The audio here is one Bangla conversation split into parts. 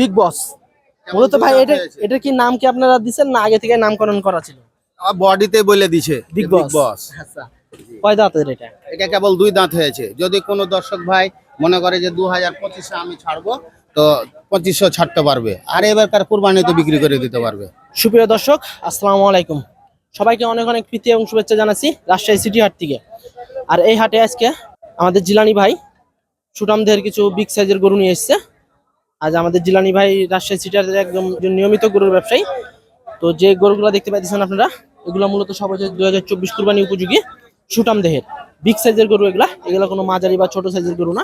বিগ বস মূলত ভাই এটা এটা কি নাম কি আপনারা দিচ্ছেন না আগে থেকে নামকরণ করা ছিল? বডিতে বলে দিছে বিগ বস আচ্ছা। কয় দাঁতের এটা? এটা কেবল দুই দাঁত হয়েছে। যদি কোনো দর্শক ভাই মনে করে যে দু হাজার পঁচিশে আমি ছাড়বো তো পঁচিশশো ছাড়তে পারবে। আর এবার এবারকার কুরবানিতে বিক্রি করে দিতে পারবে। সুপ্রিয় দর্শক আসসালামু আলাইকুম। সবাইকে অনেক অনেক প্রীতি এবং শুভেচ্ছা জানাচ্ছি রাজশাহী সিটি হাট থেকে। আর এই হাটে আজকে আমাদের জিলানি ভাই সুটামদের কিছু বিগ সাইজের গরু নিয়ে এসেছে। আজ আমাদের জিলানি ভাই রাজশাহী সিটি হাটের একদম নিয়মিত গরুর ব্যবসায়ী। তো যে গরুগুলো দেখতে পাইতেছেন আপনারা এগুলো মূলত সব হচ্ছে দুই হাজার চব্বিশ কুরবানি উপযোগী সুটাম দেহের। বিগ সাইজের গরু এগুলা এগুলো কোনো মাঝারি বা ছোট সাইজের গরু না।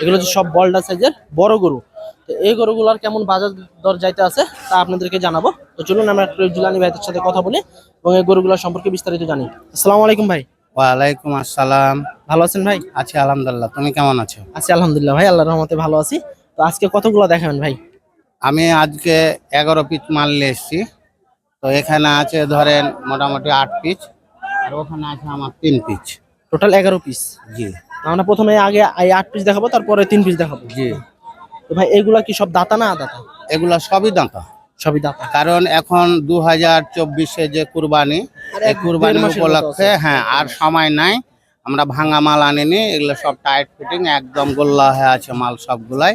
এগুলো হচ্ছে সব বলডা সাইজের বড় গরু। তো এই গরুগুলোর কেমন বাজার দর যাইতে আছে তা আপনাদেরকে জানাব। তো চলুন আমরা একটু জিলানি ভাইদের সাথে কথা বলি এবং এই গরুগুলোর সম্পর্কে বিস্তারিত জানি। আসসালামু আলাইকুম ভাই। ওয়ালাইকুম আসসালাম। ভালো আছেন ভাই? আছি আলহামদুলিল্লাহ। তুমি কেমন আছো? আছি আলহামদুলিল্লাহ ভাই আল্লাহ রহমতে ভালো আছি। তো আজকে কতগুলো দেখাবেন ভাই? আমি আজকে এগারো পিস মাল নিয়ে এসছি। তো এখানে আছে ধরেন মোটামুটি আট পিস আর ওখানে আছে আমার তিন পিস টোটাল এগারো পিস জি। আমরা প্রথমে আগে এই আট পিস দেখাবো তারপরে তিন পিস দেখাবো? জি। তো ভাই এগুলা কি সব দাতা না দাতা এগুলা সবই দাঁতা। সবই দাতা। কারণ এখন দু হাজার চব্বিশে যে কুরবানি এই কুরবানি উপলক্ষে হ্যাঁ আর সময় নাই। আমরা ভাঙা মাল আনিনি এগুলো সব টাইট ফিটিং একদম গোল্লা হয়ে আছে মাল সবগুলাই।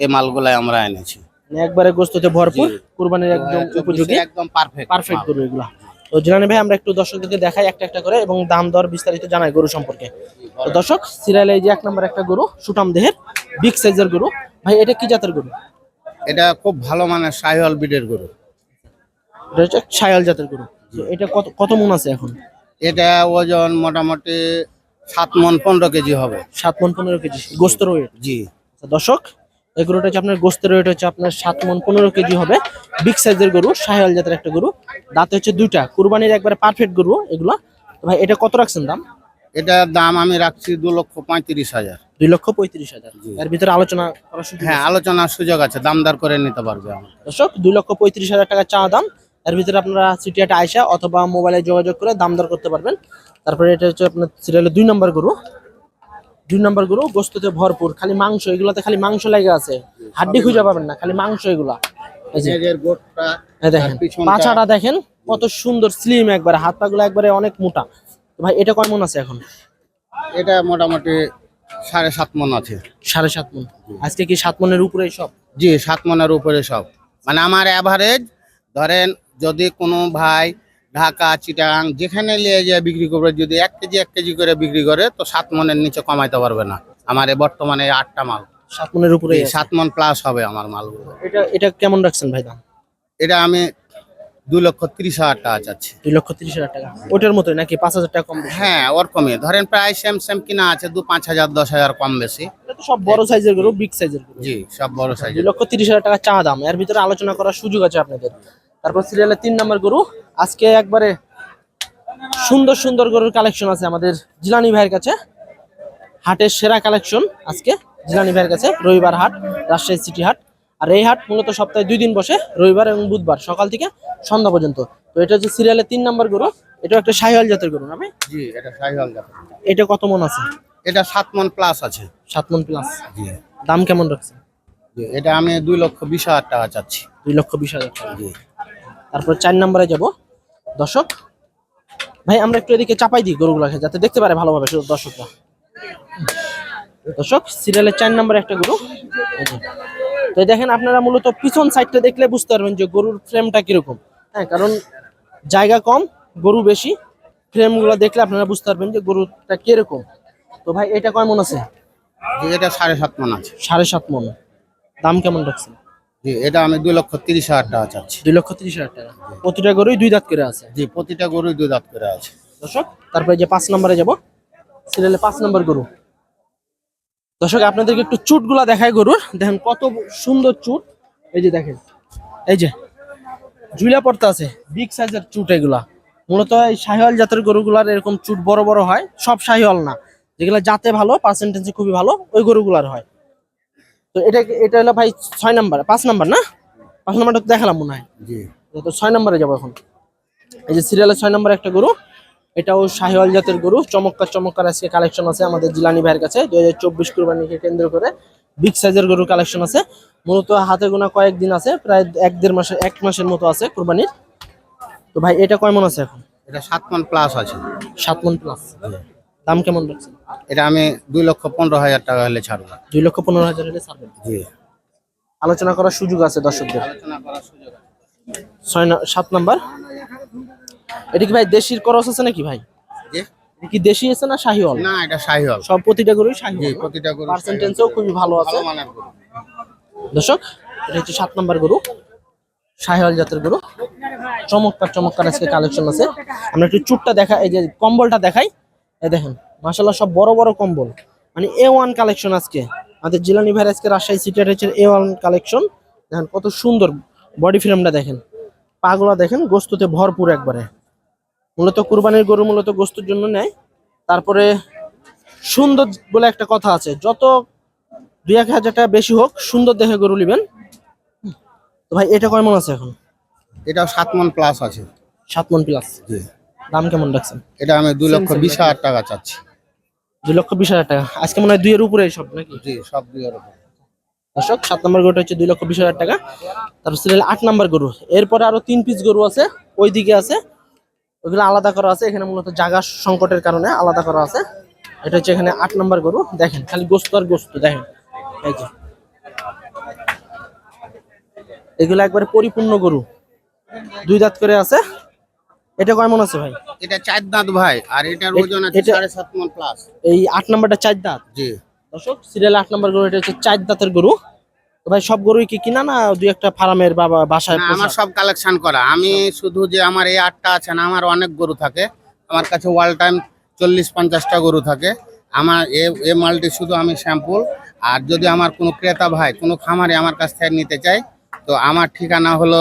এই মালগুলাই আমরা এনেছি। মানে একবারে গোস্ততে ভরপুর। কুরবানির একদম উপযোগী একদম পারফেক্ট পারফেক্ট গরু এগুলা। তো জিলানি ভাই আমরা একটু দর্শকদেরকে দেখাই একটা একটা করে এবং দাম দর বিস্তারিত জানাই গরু সম্পর্কে। তো দর্শক সিরিয়ালে এই যে এক নম্বর একটা গরু সুটাম দেহের বিগ সাইজের গরু। ভাই এটা কি জাতের গরু? এটা খুব ভালো মানের সাহিওয়াল বিডের গরু। এটা হচ্ছে ছায়াল জাতের গরু। এটা কত কত মন আছে এখন? এটা ওজন মোটামুটি সাত মন পনেরো কেজি হবে। সাত মন পনেরো কেজি গোস্ত ওয়েট জি। দর্শক এই গরুটা হচ্ছে আপনার গোস্তের ওয়েট হচ্ছে আপনার সাত মন পনেরো কেজি হবে। বিগ সাইজের গরু শাহিয়াল জাতের একটা গরু। দাঁতে হচ্ছে দুইটা। কুরবানির একবারে পারফেক্ট গরু এগুলো। ভাই এটা কত রাখছেন দাম? এটার দাম আমি রাখছি দু লক্ষ পঁয়ত্রিশ হাজার। দুই লক্ষ পঁয়ত্রিশ হাজার। এর ভিতরে আলোচনা করার সুযোগ হ্যাঁ আলোচনার সুযোগ আছে। দামদার করে নিতে পারবে আমার। দর্শক দুই লক্ষ পঁয়ত্রিশ হাজার টাকা চা দাম। এর ভিতরে আপনারা সিটিয়াটা আয়সা অথবা মোবাইলে যোগাযোগ করে দাম দর করতে পারবেন। তারপরে এটা হচ্ছে আপনার সিরিয়ালের দুই নম্বর গরু। দুই নম্বর গরু গোস্ততে ভরপুর খালি মাংস এগুলাতে খালি মাংস লেগে আছে। হাড্ডি খুঁজে পাবেন না খালি মাংস এগুলা। দেখেন পাছাটা দেখেন কত সুন্দর স্লিম একবারে হাত পাগুলো একবারে অনেক মোটা। ভাই এটা কয় মন আছে এখন? এটা মোটামুটি সাড়ে সাত মন আছে। সাড়ে সাত মন। আজকে কি সাত মনের উপরে সব? জি সাত মনের উপরে সব। মানে আমার অ্যাভারেজ ধরেন যদি কোনো ভাই ঢাকা চিটাং যেখানে নিয়ে যায় বিক্রি করবে যদি এক কেজি এক কেজি করে বিক্রি করে তো সাত মনের নিচে কমাইতে পারবে না। আমার বর্তমানে আটটা মাল। সাত মনের উপরে সাত মন প্লাস হবে আমার মালগুলো। এটা এটা কেমন রাখছেন ভাই দাম? এটা আমি দুই লক্ষ তিরিশ হাজার টাকা চাচ্ছি। দুই লক্ষ তিরিশ হাজার টাকা। ওটার মতোই নাকি পাঁচ হাজার টাকা কম? হ্যাঁ ওরকমই ধরেন প্রায় সেম সেম কিনা আছে দু পাঁচ হাজার দশ হাজার কম বেশি। এটা তো সব বড় সাইজের গরু বিগ সাইজের গরু। জি সব বড় সাইজ দুই লক্ষ তিরিশ হাজার টাকা চা দাম। এর ভিতরে আলোচনা করার সুযোগ আছে আপনাদের। তারপর সিরিয়ালের তিন নম্বর গরু। আজকে একবারে সুন্দর সুন্দর গরুর কালেকশন আছে আমাদের জিলানি ভাইয়ের কাছে। হাটের সেরা কালেকশন আজকে জিলানি ভাইয়ের কাছে রবিবার হাট রাজশাহী সিটি হাট। আর এই হাট মূলত সপ্তাহে দুই দিন বসে রবিবার এবং বুধবার সকাল থেকে সন্ধ্যা পর্যন্ত। তো এটা হচ্ছে সিরিয়ালের তিন নম্বর গরু। এটা একটা শাহিওয়াল জাতের গরু ভাই? জি এটা জাতের। এটা কত মন আছে? এটা সাত মন প্লাস আছে। সাত মন প্লাস জি। দাম কেমন রাখছে এটা আমি দুই লক্ষ বিশ হাজার টাকা চাচ্ছি। দুই লক্ষ বিশ হাজার টাকা। জি। তারপর চার নম্বরে যাব। দর্শক ভাই আমরা একটু এদিকে চাপাই দিই গরুগুলোকে যাতে দেখতে পারে ভালোভাবে শুধু দর্শকরা। দর্শক সিরিয়ালের চার নম্বরে একটা গরু। তো দেখেন আপনারা মূলত পিছন সাইডটা দেখলে বুঝতে পারবেন যে গরুর ফ্রেমটা কীরকম। হ্যাঁ কারণ জায়গা কম গরু বেশি। ফ্রেমগুলো দেখলে আপনারা বুঝতে পারবেন যে গরুটা কীরকম। তো ভাই এটা কয় মন আছে? এটা সাড়ে সাত মন আছে। সাড়ে সাত মন। দাম কেমন রাখছেন? জি এটা আমি দুই লক্ষ তিরিশ হাজার টাকা চাচ্ছি। দুই লক্ষ তিরিশ হাজার টাকা। প্রতিটা গরুই দুই দাঁত করে আছে? জি প্রতিটা গরুই দুই দাঁত করে আছে। দর্শক তারপরে যে পাঁচ নম্বরে যাব। সিরিয়ালে পাঁচ নম্বর গরু। দর্শক আপনাদেরকে একটু চুটগুলা দেখায় গরুর। দেখেন কত সুন্দর চুট। এই যে দেখেন এই যে ঝুলা পড়তে আছে বিগ সাইজের চুট এগুলা। মূলত এই শাহিওয়াল জাতের গরুগুলার এরকম চুট বড় বড় হয়। সব শাহিওয়াল না। যেগুলা জাতে ভালো পার্সেন্টেজ খুবই ভালো ওই গরুগুলার হয়। তো এটা এটা হলো ভাই ছয় নাম্বার পাঁচ নাম্বার না? পাঁচ নাম্বারটা দেখালাম মনে হয়। জি। তো ছয় নম্বরে যাব এখন। এই যে সিরিয়ালের ছয় নম্বরে একটা গরু এটাও শাহিওয়াল জাতের গরু চমৎকার চমৎকার আজকে কালেকশন আছে আমাদের জিলানি ভাইয়ের কাছে দুই হাজার চব্বিশ কুরবানিকে কেন্দ্র করে বিগ সাইজের গরুর কালেকশন আছে। মূলত হাতে গোনা কয়েকদিন আছে প্রায় এক দেড় মাসের এক মাসের মতো আছে কোরবানির। তো ভাই এটা কয় মন আছে এখন? এটা সাত মন প্লাস আছে। সাত মন প্লাস দাম কেমন রাখছেন এটা আমি দুই লক্ষ পনেরো হাজার টাকা হলে ছাড়বো। দুই লক্ষ পনেরো হাজার হলে ছাড়বেন? জি। আলোচনা করার সুযোগ আছে দর্শকদের? আলোচনা করার সুযোগ আছে। ছয় না- সাত নাম্বার? এটা কি ভাই দেশির করস আছে নাকি ভাই? জি? এটা কি দেশি আছে না শাহিওয়াল? না এটা শাহিওয়াল। সব প্রতিটা গরুই জি শাহিওয়াল প্রতিটা গরু পার্সেন্টেজও খুবই ভালো আছে। ভালো মানের গরু। দর্শক এটা হচ্ছে সাত নাম্বার গরু। শাহিওয়াল জাতের গরু। চমৎকার চমৎকার আজকে কালেকশন আছে। আমরা একটু চুটটা দেখা এই যে কম্বলটা দেখাই। এই দেখেন। মাসাল্লাহ সব বড় বড় কম্বল। মানে এ ওয়ান কালেকশন আজকে। আমাদের জিলানি ভাই আজকে রাজশাহী সিটি হচ্ছে এ ওয়ান কালেকশন দেখেন কত সুন্দর বডি ফ্রেমটা দেখেন। পাগুলা দেখেন গোস্ততে ভরপুর একবারে। মূলত কুরবানির গরু মূলত গোস্তুর জন্য নেয়। তারপরে সুন্দর বলে একটা কথা আছে যত দুই এক হাজার টাকা বেশি হোক সুন্দর দেখে গরু নেবেন। তো ভাই এটা কয় মন আছে এখন? এটাও সাত মন প্লাস আছে। সাত মন প্লাস দাম কেমন রাখছেন? এটা আমি দুই লক্ষ বিশ হাজার টাকা চাচ্ছি। দুই লক্ষ বিশ হাজার টাকা। আজকে মনে হয় দুইয়ের উপরে সব নাকি? জি সব দুই এর উপর। দর্শক সাত নম্বর গরুটা হচ্ছে দুই লক্ষ বিশ হাজার টাকা। তারপর সিরিয়াল আট নম্বর গরু। এরপরে আরও তিন পিস গরু আছে ওই দিকে আছে। ওইগুলো আলাদা করা আছে এখানে মূলত জায়গা সংকটের কারণে আলাদা করা আছে। এটা হচ্ছে এখানে আট নম্বর গরু। দেখেন খালি গোস্ত আর গোস্ত দেখেন। এই যে। এগুলো একবারে পরিপূর্ণ গরু। দুই দাঁত করে আছে। এটা কয় মন আছে ভাই? এটা চার দাঁত ভাই আর এটার ওজন আছে সাড়ে সাত মন প্লাস এই আট নম্বরটা চার দাঁত? জি। দর্শক সিরিয়াল আট নম্বর গরু এটা হচ্ছে চার দাঁতের গরু। ভাই সব গরুই কি কিনা না দুই একটা ফার্মের বা বা- বাসায়? আমার সব কালেকশন করা। আমি শুধু যে আমার এই আটটা আছে না আমার অনেক গরু থাকে। আমার কাছে ওয়াল টাইম চল্লিশ পঞ্চাশটা গরু থাকে। আমার এ এ মালটি শুধু আমি স্যাম্পল আর যদি আমার কোনো ক্রেতা ভাই কোনো খামারে আমার কাছ থেকে নিতে চাই তো আমার ঠিকানা হলো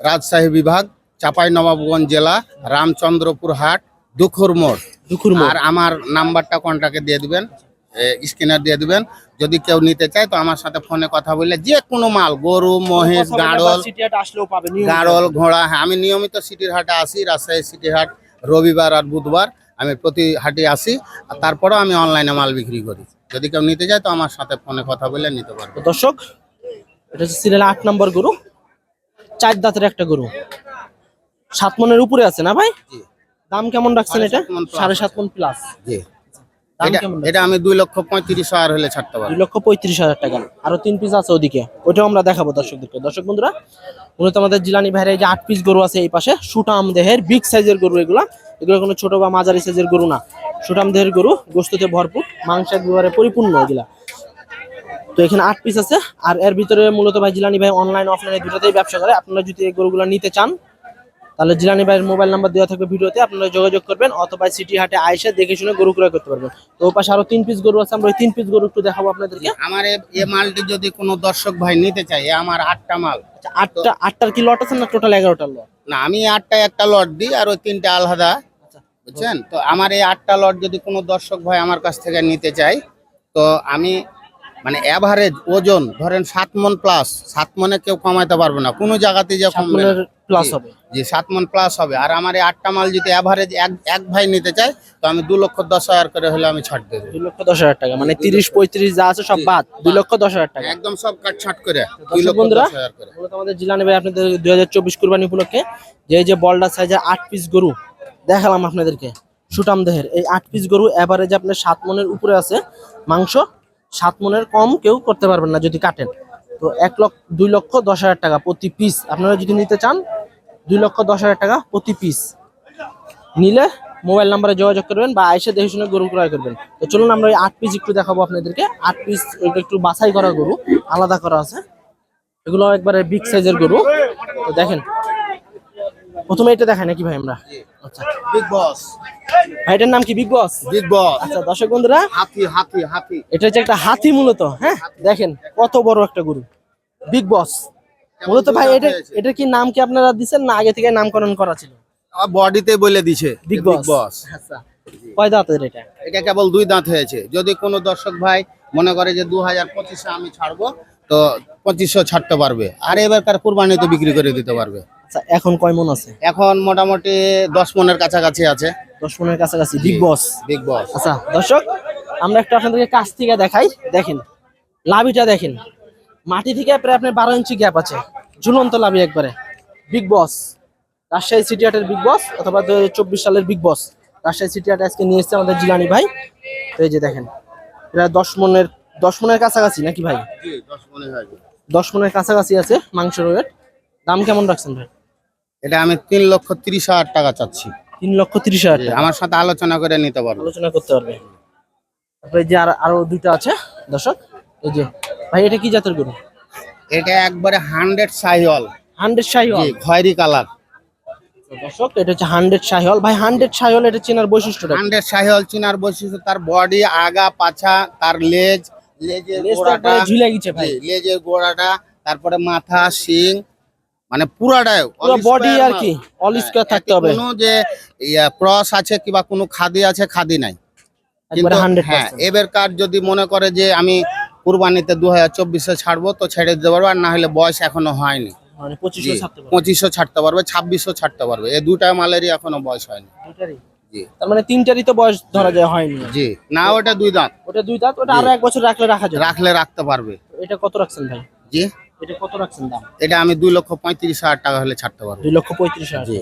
রাজশাহী বিভাগ। চাপাই নবাবগঞ্জ জেলা রামচন্দ্রপুর হাট দুখুর মোড়। দুখুর মোড়। আর আমার নাম্বারটা কন্টাক্টে দিয়ে দিবেন স্ক্যানার দিয়ে দিবেন। যদি কেউ নিতে চায় তো আমার সাথে ফোনে কথা বললে যে কোনো মাল গরু মহিষ গাড়ল। গাড়ল ঘোড়া হ্যাঁ আমি নিয়মিত সিটির হাটে আসি রাজশাহী সিটির হাট রবিবার আর বুধবার। আমি প্রতি হাটে আসি আর তারপরেও আমি অনলাইনে মাল বিক্রি করি। যদি কেউ নিতে চায় তো আমার সাথে ফোনে কথা বলে নিতে পারবে। দর্শক এটা হচ্ছে সিরিয়াল আট নম্বর গরু চার দাঁতের একটা গরু। সাত মনের উপরে আছে না ভাই? দাম কেমন রাখছেন এটা? সাড়ে সাত মন প্লাস জি। এটা আমি দুই লক্ষ পঁয়ত্রিশ হাজার হলে ছাড়তে পারব। দুই লক্ষ পঁয়ত্রিশ হাজার টাকা। আরও তিন পিস আছে ওদিকে। ওইটাও আমরা দেখাবো দর্শকদেরকে। দর্শক বন্ধুরা মূলত আমাদের জিলানি ভাইয়ের যে আট পিস গরু আছে এই পাশে সুটাম দেহের বিগ সাইজের গরু এগুলা। এগুলো কোনো ছোট বা মাঝারি সাইজের গরু না। সুটাম দেহের গরু গোস্ততে ভরপুর মাংস একেবারে পরিপূর্ণ এগুলা। তো এখানে আট পিস আছে। আর এর ভিতরে মূলত ভাই জিলানি ভাই অনলাইন অফলাইনে দুটোতেই ব্যবসা করে। আপনারা যদি এই গরুগুলো নিতে চান তাহলে জিলানি ভাইয়ের মোবাইল নাম্বার দেওয়া থাকবে ভিডিওতে আপনারা যোগাযোগ করবেন অথবা সিটি হাটে আইসে দেখে শুনে গরু ক্রয় করতে পারবেন। তো ওই পাশে আরও তিন পিস গরু আছে আমরা ওই তিন পিস গরু একটু দেখাবো আপনাদেরকে। আমার এই মালটি যদি কোনো দর্শক ভাই নিতে চায় এ আমার আটটা মাল। আচ্ছা, আটটা আটটার কি লট আছে না টোটাল এগারোটার লট না আমি আটটা একটা লট দিই আর ওই তিনটা আলাদা আচ্ছা। বুঝছেন? তো আমার এই আটটা লট যদি কোনো দর্শক ভাই আমার কাছ থেকে নিতে চাই তো আমি মানে অ্যাভারেজ ওজন ধরেন সাত মন প্লাস সাত মনে কেউ কমাইতে পারবে না। কোনো জায়গাতে যে কমবে প্লাস হবে। জি সাত মন প্লাস হবে। আর আমার এই আটটা মাল যদি অ্যাভারেজ এক এক ভাই নিতে চাই তো আমি দু লক্ষ দশ হাজার করে হলে আমি ছাড় দেবো। দুই লক্ষ দশ হাজার টাকা মানে তিরিশ পঁয়ত্রিশ যা আছে সব বাদ দুই লক্ষ দশ হাজার টাকা। একদম সব কাট ছাট করে দুই লক্ষ বন্ধুরা, দশ হাজার করে। মূলত আমাদের জিলানি ভাই আপনাদের দুই হাজার চব্বিশ কুরবানি উপলক্ষে যে এই যে বলডার সাইজের আট পিস গরু দেখালাম আপনাদেরকে সুটাম দেহের। এই আট পিস গরু এভারেজ আপনার সাত মনের উপরে আছে মাংস সাত মনের কম কেউ করতে পারবেন না যদি কাটেন। তো এক লক্ষ, দুই লক্ষ দশ হাজার টাকা প্রতি পিস আপনারা যদি নিতে চান, দুই লক্ষ দশ হাজার টাকা প্রতি পিস নিলে মোবাইল নাম্বারে যোগাযোগ করবেন বা আইসে দেখে শুনে গরু ক্রয় করবেন। তো চলুন আমরা ওই আট পিস একটু দেখাবো আপনাদেরকে। আট পিস একটু বাছাই করা গরু, আলাদা করা আছে। এগুলো একবারে বিগ সাইজের গরু। তো দেখেন প্রথমে এটা দেখাই নাকি ভাই আমরা? আচ্ছা। বিগ বস ভাই এটার নাম কি বিগ বস বিগ বস আচ্ছা দর্শক বন্ধুরা হাতি হাতি হাতি। এটা হচ্ছে একটা হাতি মূলত হ্যাঁ? দেখেন কত বড় একটা গরু। বিগ বস মূলত ভাই এটা এটা কি নাম কি আপনারা দিচ্ছেন না আগে থেকে নামকরণ করা ছিল? বডিতে বলে দিছে বিগ বস আচ্ছা। কয় দাঁতের এটা? এটা কেবল দুই দাঁত হয়েছে। যদি কোনো দর্শক ভাই মনে করে যে দু হাজার পঁচিশে আমি ছাড়বো তো পঁচিশশো ছাড়তে পারবে। আর এবারকার কুরবানিতে বিক্রি করে দিতে পারবে। আচ্ছা এখন কয় মন আছে? এখন মোটামুটি দশ মনের কাছাকাছি আছে। দশ মনের কাছাকাছি বিগ বস বিগ বস আচ্ছা দর্শক আমরা একটু আপনাদেরকে কাছ থেকে দেখাই। দেখেন লাভিটা দেখেন। মাটি থেকে প্রায় আপনার বারো ইঞ্চি গ্যাপ আছে। ঝুলন্ত লাভি একবারে। বিগ বস রাজশাহী সিটি হাটের বিগ বস অথবা দু চব্বিশ সালের বিগ বস রাজশাহী সিটি হাট আজকে নিয়ে এসছে আমাদের জিলানি ভাই। তো এই যে দেখেন এটা দশ মনের দশ মনের কাছাকাছি নাকি ভাই? দশ মনের কাছাকাছি। আছে মাংসের ওয়েট দাম কেমন রাখছেন ভাই? এটা আমি তিন লক্ষ তিরিশ হাজার টাকা চাচ্ছি। তিন লক্ষ তিরিশ হাজার টাকা? আমার সাথে আলোচনা করে নিতে পারব। আলোচনা করতে পারবে। তারপরে যে আর আরও দুইটা আছে দর্শক এই যে ভাই এটা কি জাতের গরু? এটা একবারে হান্ড্রেড সাইহল। হান্ড্রেড শাহিওয়াল জি খয়েরি কালার। দর্শক এটা হচ্ছে হান্ড্রেড শাহিওয়াল ভাই হান্ড্রেড শাহিওয়াল এটা চেনার বৈশিষ্ট্যটা কি? হান্ড্রেড সাইহল চিনার বৈশিষ্ট্য তার বডি আগা পাছা তার লেজ লেজের গোড়াটা। ঝুলে গেছে ভাই। লেজের গোড়াটা তারপরে মাথা শিং মানে পুরাটাই পুরো বডি আর কি অল স্কোয়ার থাকতে হবে। কোনো যে ক্রস আছে কিংবা কোনো খাদি আছে খাদি নাই। কিন্তু হ্যাঁ এবার কার যদি মনে করে যে আমি কুরবানিতে দু হাজার চব্বিশে ছাড়বো তো ছেড়ে দিতে পারব আর না হলে বয়স এখনও হয়নি। মানে পঁচিশশো ছাড়তে পারবে। পঁচিশশো ছাড়তে পারবে ছাব্বিশশো ছাড়তে পারবে। এই দুটা মালেরই এখনও বয়স হয়নি। জি। তার মানে তিনটারই তো বয়স ধরা যায় হয়নি। জি না ওটা দুই দাঁত। ওটা দুই দাঁত ওটা আরও এক বছর রাখলে রাখা রাখলে রাখতে পারবে। এটা কত রাখছেন ভাই? জি? এটা কত রাখছেন দাম? এটা আমি দুই লক্ষ পঁয়ত্রিশ হাজার টাকা হলে ছাড়তে পারব। দুই লক্ষ পঁয়ত্রিশ হাজার জি।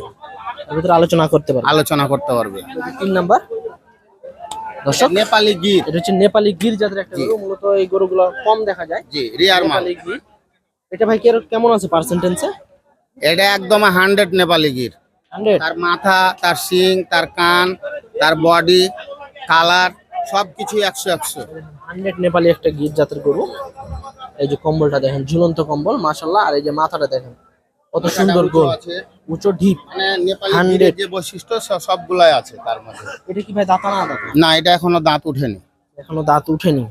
এর ভিতরে আলোচনা করতে পারবে। আলোচনা করতে পারবে। তিন নাম্বার। দর্শক নেপালি গির। এটা হচ্ছে নেপালি গির জাতের একটা। গরু মূলত এই গরুগুলো কম দেখা যায়। জি রিয়ার মাল। নেপালি গির। এটা ভাই কের- কেমন আছে পার্সেন্টেন্সে এটা একদম হান্ড্রেড নেপালি গির। হান্ড্রেড তার মাথা তার শিং তার কান তার বডি কালার সবকিছু একশো একশো। হান্ড্রেড নেপালি একটা গির জাতের গরু। এই যে কম্বলটা দেখেন ঝুলন্ত কম্বল মাশাল্লাহ আর এই যে মাথাটা দেখেন কত সুন্দর গোল। আছে। উঁচু ঢিপ মানে নেপালি 100 গিরের যে বৈশিষ্ট্য সবগুলাই আছে তার মধ্যে। এটা কি ভাই দাঁতা না দাঁতা? না এটা এখনও দাঁত উঠেনি। এখনও দাঁত উঠেনি।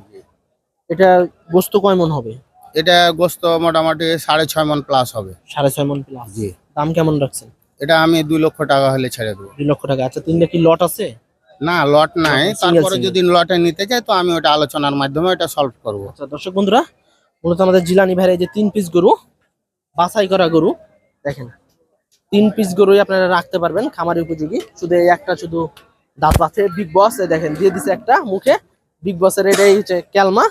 এটা গোস্ত কয় মন হবে? এটা গোস্ত মোটামুটি সাড়ে ছয় মন প্লাস হবে। সাড়ে ছয় মন প্লাস জি। দাম কেমন রাখছেন? এটা আমি দুই লক্ষ টাকা হলে ছেড়ে দেবো। দুই লক্ষ টাকা। আচ্ছা তিনটা কি লট আছে? না লট নাই। তারপরে single। যদি লটে নিতে চাই তো আমি ওটা আলোচনার মাধ্যমে ওটা সলভ করব। আচ্ছা দর্শক বন্ধুরা মূলত আমাদের জিলানি ভাইয়ের এই যে তিন পিস গরু বাছাই করা গরু দেখেন তিন পিস গরুই আপনারা রাখতে পারবেন খামারি উপযোগী। শুধু এই একটা শুধু দাঁত আছে বিগ বস দেখেন দিয়ে দিছে একটা মুখে। বিগ বসের এটাই হচ্ছে ক্যালমা।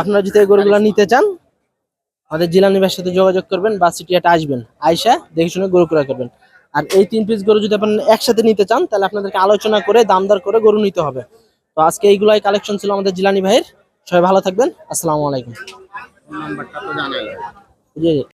আপনারা যদি এই গরুগুলো নিতে চান আমাদের জিলানি ভাইয়ের সাথে যোগাযোগ করবেন বা সিটিয়াটা আসবেন। আইসা দেখে শুনে গরু ক্রয় করবেন। আর এই তিন পিস গরু যদি আপনারা একসাথে নিতে চান তাহলে আপনাদেরকে আলোচনা করে দামদার করে গরু নিতে হবে। তো আজকে এইগুলাই কালেকশন ছিল আমাদের জিলানি ভাইয়ের। সবাই ভালো থাকবেন। আসসালামু আলাইকুম। জি।